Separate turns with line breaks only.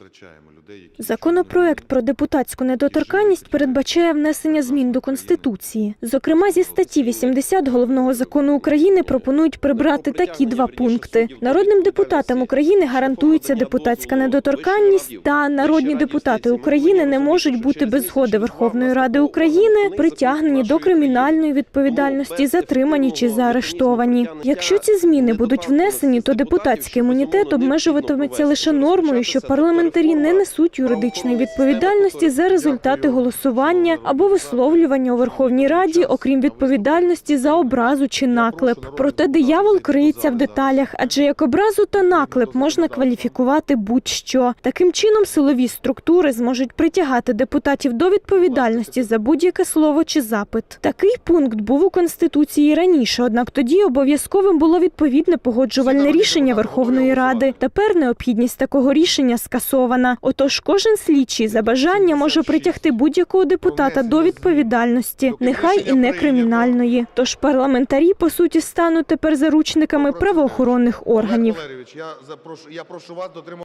втрачаємо людей, які
Законопроект про депутатську недоторканність передбачає внесення змін до Конституції. Зокрема, зі статті 80 Головного закону України пропонують прибрати такі два пункти. Народним депутатам України гарантується депутатська недоторканність, та народні депутати України не можуть бути без згоди Верховної Ради України притягнені до кримінальної відповідальності, затримані чи заарештовані. Якщо ці зміни будуть внесені, то депутатський імунітет обмежуватиметься лише нормою, що парламентарі не несуть юридичної відповідальності за результати голосування або висловлювання у Верховній Раді, окрім відповідальності за образу чи наклеп. Проте диявол криється в деталях, адже як образу та наклеп можна кваліфікувати будь-що. Таким чином, силові структури зможуть притягати депутатів до відповідальності за будь-яке слово чи запит. Такий пункт був у конституції раніше, однак тоді обов'язковим було відповідне погоджувальне рішення Верховної Ради. Тепер необхідність такого рішення скасована. Отож, кожен слідчий за бажання може притягти будь-якого депутата до відповідальності, нехай і не кримінальної. Тож парламентарі по суті стануть тепер заручниками правоохоронних органів.
Я запрошу, я прошу вас дотримуватися